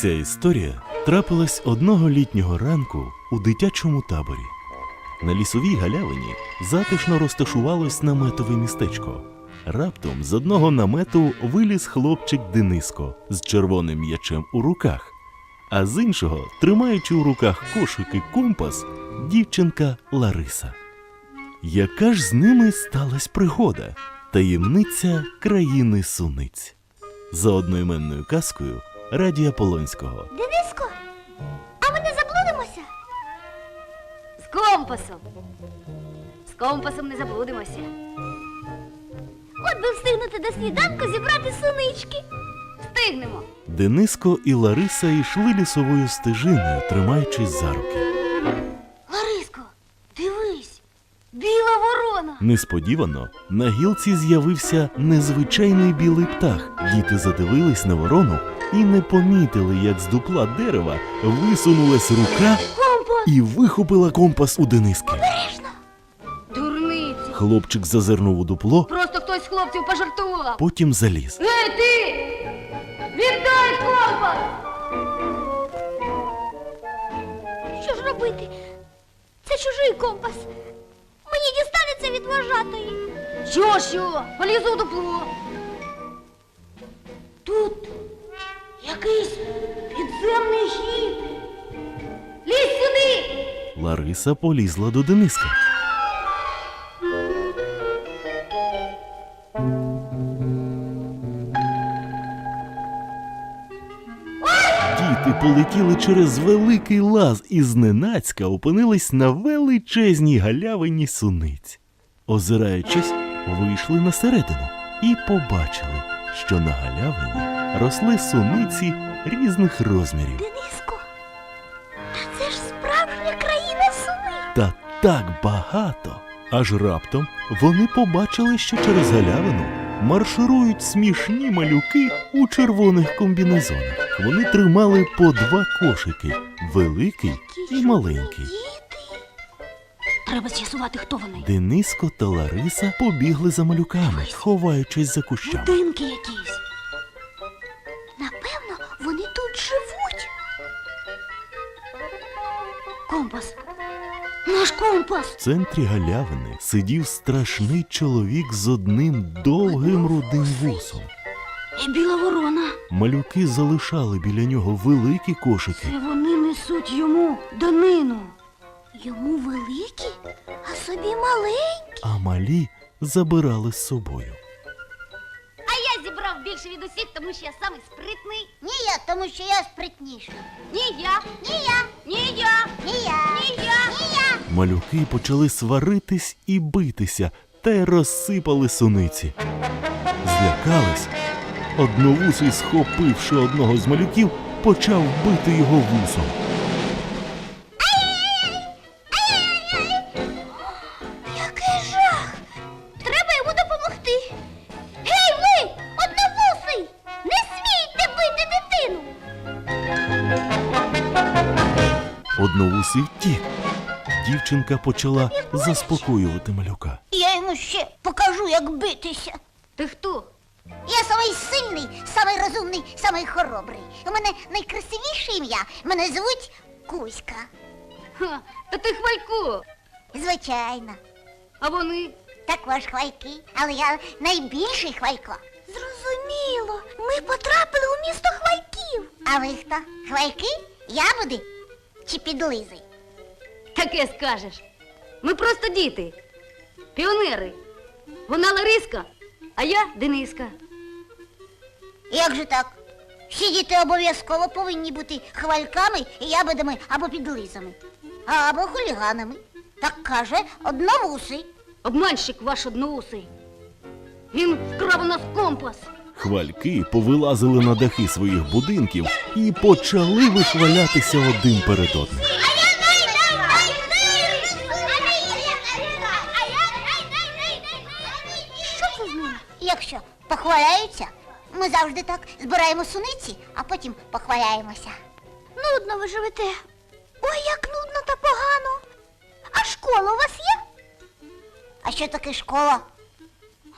Ця історія трапилась одного літнього ранку у дитячому таборі. На лісовій галявині затишно розташувалось наметове містечко. Раптом з одного намету виліз хлопчик Дениско з червоним м'ячем у руках, а з іншого, тримаючи у руках кошик і компас, дівчинка Лариса. Яка ж з ними сталася пригода? Таємниця країни суниць. За одноіменною казкою Радія Полонського. Дениско, а ми не заблудимося? З компасом. З компасом не заблудимося. От би встигнути до сніданку зібрати сунички. Встигнемо. Дениско і Лариса йшли лісовою стежиною, тримаючись за руки. Лариско, дивись, біла ворона. Несподівано на гілці з'явився незвичайний білий птах. Діти задивились на ворону і не помітили, як з дупла дерева висунулась рука і вихопила компас у Дениски. Дурниці. Хлопчик зазирнув у дупло, Просто хтось з хлопців пожартував. потім заліз. Ей, ти! Віддай компас! Що ж робити? Це чужий компас. Мені дістанеться від вожатої. Що, що? Полізу в дупло. Тут якийсь підземний хід. Лізь сюди! Лариса полізла до Дениска. Діти полетіли через великий лаз і зненацька опинились на величезній галявині суниць. Озираючись, вийшли на середину і побачили, що на галявині росли суниці різних розмірів. Дениско, та це ж справжня країна суни. Та так багато. Аж раптом вони побачили, що через галявину марширують смішні малюки у червоних комбінезонах. Вони тримали по два кошики великий і маленький. Треба з'ясувати, хто вони. Дениско та Лариса побігли за малюками, ховаючись за кущами. Будинки якісь. Компас. В центрі галявини сидів страшний чоловік з одним довгим рудим вусом. І біла ворона. Малюки залишали біля нього великі кошики. Це вони несуть йому данину. Йому великі, а собі маленькі. а малі забирали з собою. Більше від усіх, тому що я самий спритний. Ні я, тому що я спритніший. Ні я. Ні я, Ні я. ні я, Ні я. ні я. Малюки почали сваритись і битися, та й розсипали суниці. Злякались. Одновусий, схопивши одного з малюків, почав бити його вусом. Одновусий втік. Дівчинка почала заспокоювати малюка. Я йому ще покажу, як битися. Ти хто? Я самий сильний, самий розумний, самий хоробрий. У мене найкрасивіше ім'я. Мене звуть Кузька. Ха, та ти хвалько. Звичайно. А вони? Також хвайки, але я найбільший хвайко. Зрозуміло, ми потрапили у місто хвайків. А ви хто? Хвайки? Ябуди? Чи підлизи? Таке скажеш. Ми просто діти. Піонери. Вона Лариска, а я Дениска. Як же так? Всі діти обов'язково повинні бути хвальками, ябедами або підлизами. Або хуліганами. Так каже одновусий. Обманщик ваш одноусий. Він вкрав у нас компас. Хвальки повилазили на дахи своїх будинків і почали вихвалятися один перед одним. Що це з ними? Якщо похваляються, ми завжди так збираємо суниці, а потім похваляємося. Нудно ви живете. Ой, як нудно та погано. А школа у вас є? А що таке школа?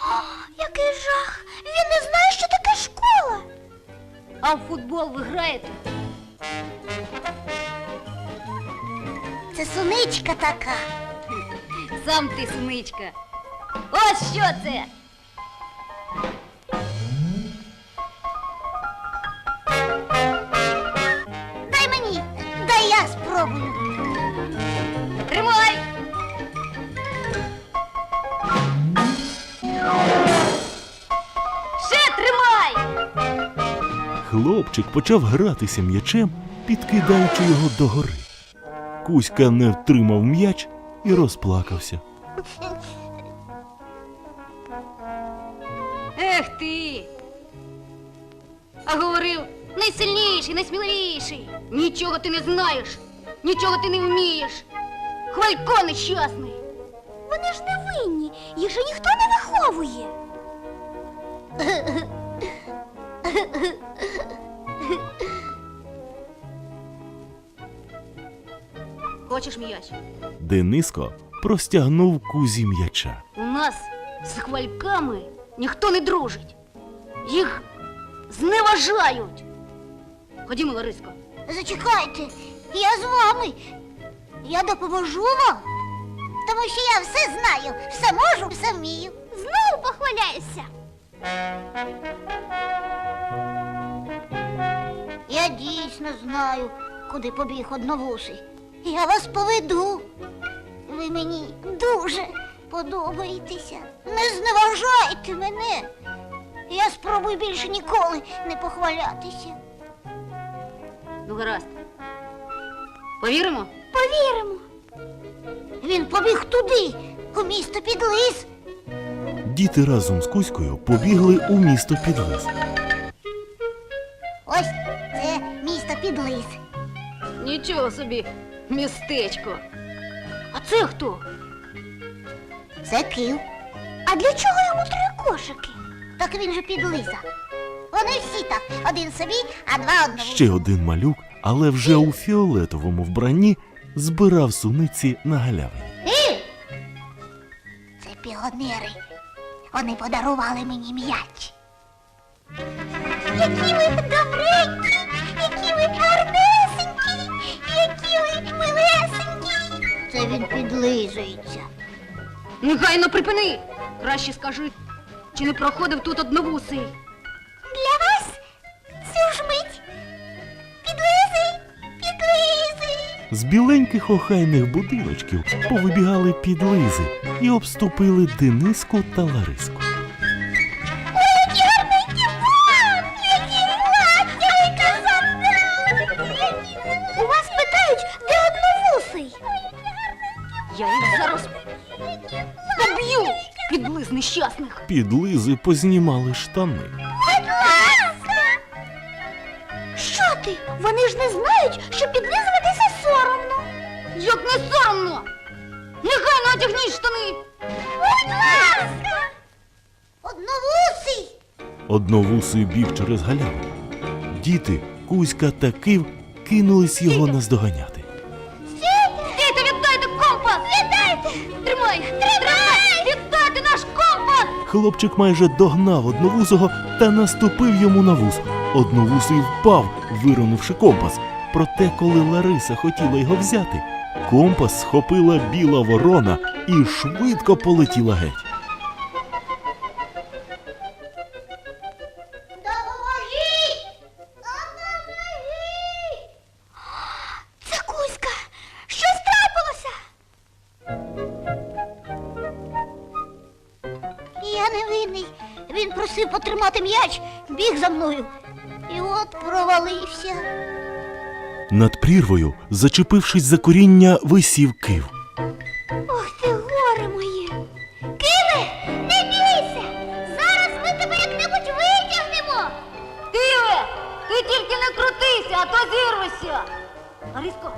О, який жах! Він не знає, що таке школа. А в футбол ви граєте? Це суничка така. Сам ти синичка. Ось що це. Дай мені, дай я спробую. Хлопчик почав гратися м'ячем, підкидаючи його догори. Кузька не втримав м'яч і розплакався. Ех ти. А говорив, найсильніший, найсміливіший. Нічого ти не знаєш, нічого ти не вмієш. Хвалько нещасний. Вони ж не винні, їх же ніхто не виховує. Хочеш м'яч? Дениско простягнув кузі м'яча. У нас з хвальками ніхто не дружить. Їх зневажають. Ходімо, Лариско. Зачекайте, я з вами. Я допоможу вам. Тому що я все знаю, все можу, все вмію. Знову похваляюся. Я дійсно знаю, куди побіг одновусий. Я вас поведу. Ви мені дуже подобаєтеся. Не зневажайте мене. Я спробую більше ніколи не похвалятися. Ну, гаразд. Повіримо? Повіримо. Він побіг туди, у місто під лис. Діти разом з Кузькою побігли у місто Підлис. Місто. Нічого собі, містечко. А це хто? Це кив. А для чого йому три кошики? Так він же під лиса. Вони всі так, один собі, а два одному. Ще один малюк, але вже у фіолетовому вбранні збирав суниці на галявині. Кив! Це піонери. Вони подарували мені м'яч. Які ви добренькі, Це він підлизується. Негайно припини! Краще скажи, чи не проходив тут одновусий? Для вас цю ж мить підлизий, підлизий. З біленьких охайних будиночків повибігали підлизи і обступили Дениску та Лариску. Підлизи познімали штани. Будь ласка. Що ти? Вони ж не знають, що підлизуватися соромно. Як не соромно! Негайно одягніть штани! Будь ласка. Одновусий. Одновусий біг через галяву. Діти, Кузька та Кив кинулись його наздоганяти. Хлопчик майже догнав одновусого та наступив йому на вуз. Одновусий впав, виронувши компас. Проте, коли Лариса хотіла його взяти, компас схопила біла ворона і швидко полетіла геть. Потримати м'яч, біг за мною. І от провалився. Над прірвою, зачепившись за коріння, висів кив. Ох ти горе моє! Киве, не бійся! Зараз ми тебе як-небудь витягнемо! Киве! Ти тільки не крутися, а то зірвешся! Лариско,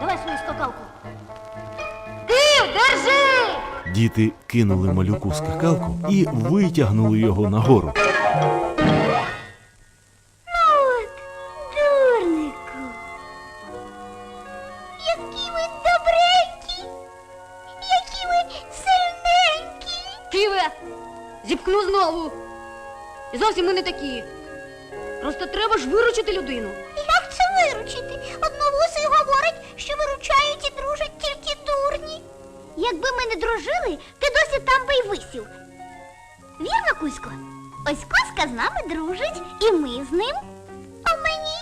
давай свою скакалку. Кив, держи! Діти кинули малюку скакалку і витягнули його нагору. Зовсім ми не такі. Просто треба ж виручити людину. Як це виручити. Одновусий говорить, що виручають і дружать тільки дурні. Якби ми не дружили, ти досі там би й висів. Вірно, Кузько? Ось Коська з нами дружить, і ми з ним. А мені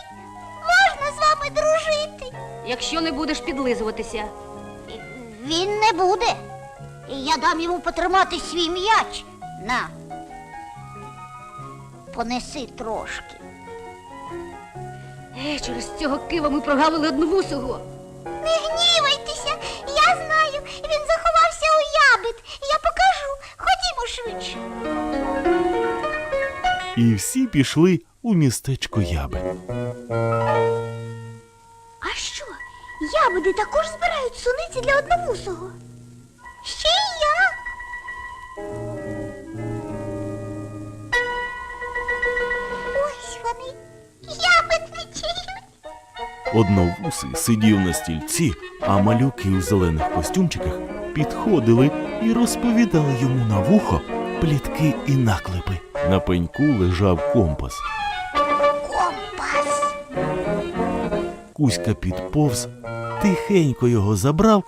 можна з вами дружити. Якщо не будеш підлизуватися. Він не буде. Я дам йому потримати свій м'яч. На. Понеси трошки. Е, через цього кива ми прогавили одновусого. Не гнівайтеся, я знаю, він заховався у ябед. Я покажу. Ходімо швидше. І всі пішли у містечко Яби. А що? Ябеди також збирають суниці для одновусого. Ще й як? Ось вони, ябедничі. Одновусий сидів на стільці, а малюки у зелених костюмчиках підходили і розповідали йому на вухо плітки і наклепи. На пеньку лежав компас. Компас. Кузька підповз, тихенько його забрав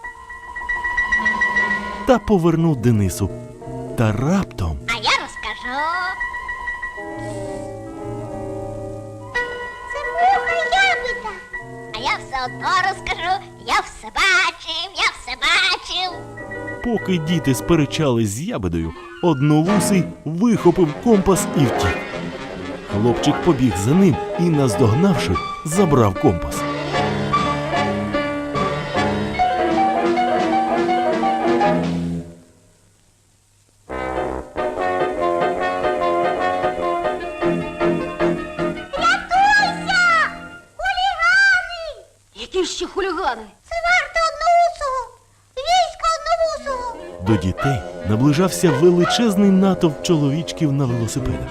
та повернув Денису. Та раптом Поки діти сперечались з ябедою, одновусий вихопив компас і втік. Хлопчик побіг за ним і, наздогнавши, забрав компас. Рятуйся! Хулігани! Які ще хулігани? До дітей наближався величезний натовп чоловічків на велосипедах.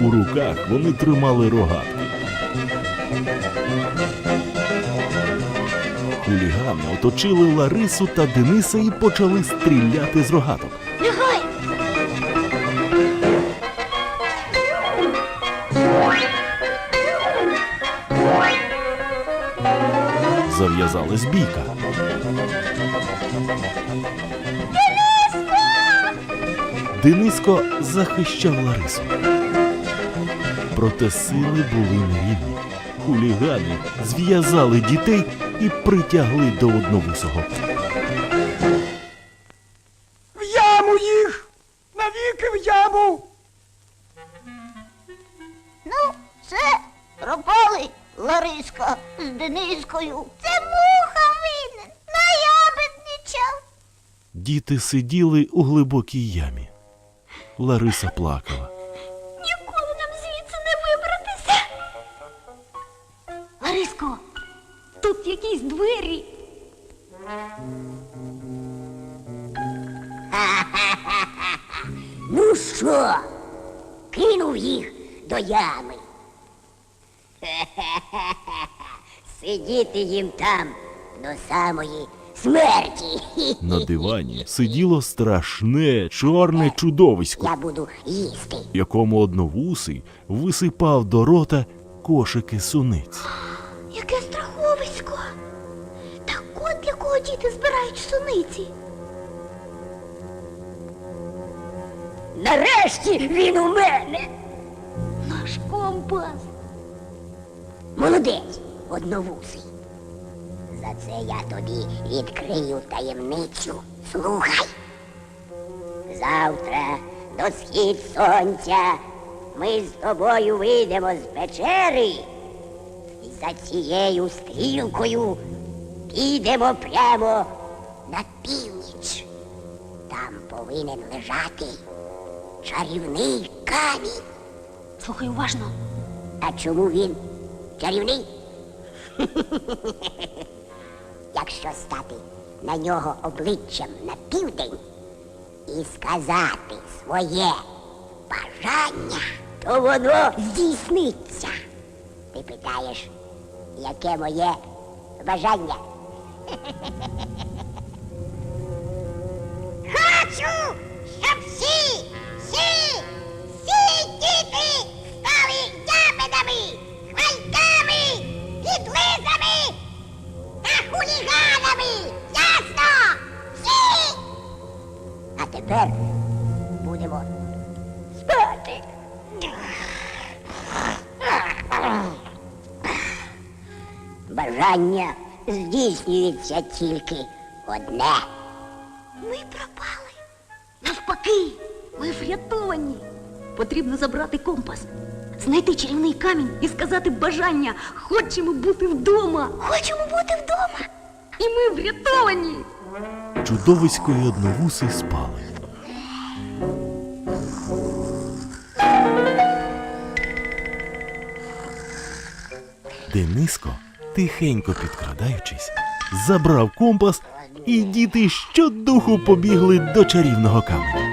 У руках вони тримали рогатки. Хулігани оточили Ларису та Дениса і почали стріляти з рогаток. Зав'язалась бійка. Дениско захищав Ларису. Проте сили були нерівні. Хулігани зв'язали дітей і притягли до одновусого. Діти сиділи у глибокій ямі. Лариса плакала. Ніколи нам звідси не вибратися. Лариско, тут якісь двері. Ну що, кинув їх до ями. Сидіти їм там до самої смерті. На дивані сиділо страшне чорне чудовисько, Я буду їсти. якому одновусий висипав до рота кошики суниць. Яке страховисько. Так от для кого діти збирають суниці. Нарешті він у мене. Наш компас. Молодець, одновусий. За це я тобі відкрию таємницю. Слухай. Завтра до схід сонця ми з тобою вийдемо з печери і за цією стрілкою підемо прямо на північ. Там повинен лежати чарівний камінь. Слухай уважно. А чому він чарівний? Якщо стати на нього обличчям на південь і сказати своє бажання, то воно здійсниться. Ти питаєш, яке моє бажання? Хочу, тепер будемо спати. Бажання здійснюється тільки одне. Ми пропали. Навпаки, ми врятовані. Потрібно забрати компас, знайти чарівний камінь і сказати бажання. Хочемо бути вдома. Хочемо бути вдома. І ми врятовані. Чудовисько і одновуси спали. Дениско, тихенько підкрадаючись, забрав компас, і діти щодуху побігли до чарівного каменя.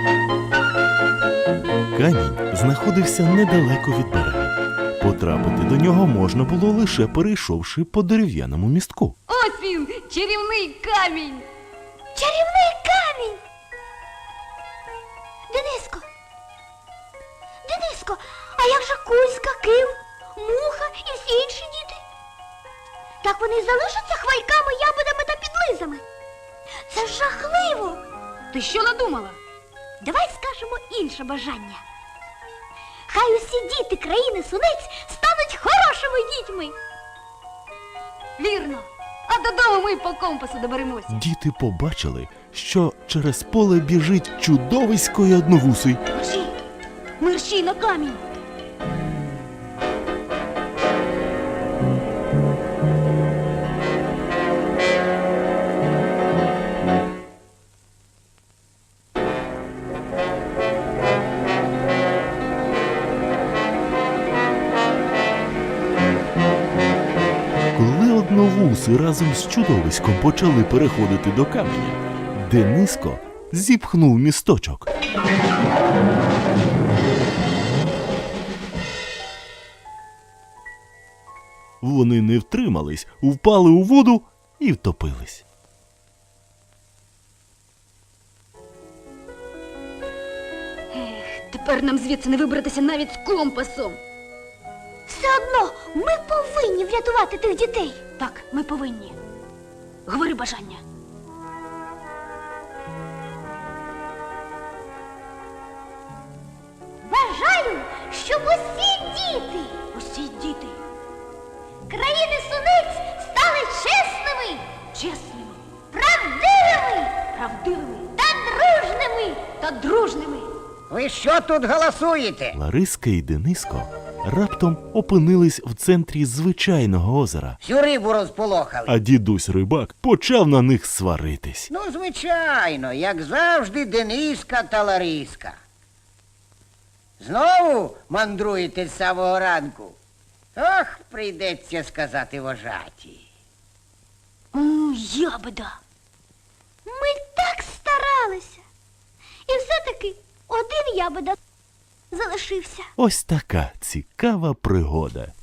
Камінь знаходився недалеко від берега. Потрапити до нього можна було лише перейшовши по дерев'яному містку. Ось він, чарівний камінь. Чарівний камінь. Дениско. Дениско, а як же Кузька, Кив, Муха і всі інші діти? Так вони й залишаться хвальками, ябедами та підлизами. Це ж жахливо. Ти що надумала? Давай скажемо інше бажання. Хай усі діти країни сунець стануть хорошими дітьми. Вірно. А додому ми по компасу доберемося. Діти побачили, що через поле біжить чудовисько і одновусий. Мерщій, мерщій на камінь. Одновуси разом з чудовиськом почали переходити до каменя, Дениско зіпхнув місточок. Вони не втримались, впали у воду і втопились. Тепер нам звідси не вибратися навіть з компасом. Все одно ми повинні врятувати тих дітей. Так, ми повинні. Говори бажання. Бажаю, щоб усі діти Усі діти країни сунець стали чесними, чесними, правдивими правдивими та дружними. та дружними. Ви що тут голосуєте? Лариска і Дениско раптом опинились в центрі звичайного озера, Всю рибу розполохали. а дідусь рибак почав на них сваритись. Ну, звичайно, як завжди, Дениска та Лариска. Знову мандруєте з самого ранку. Ох, прийдеться сказати вожаті. О, ябеда. Ми так старалися. І все-таки один ябеда залишився. Ось така цікава пригода.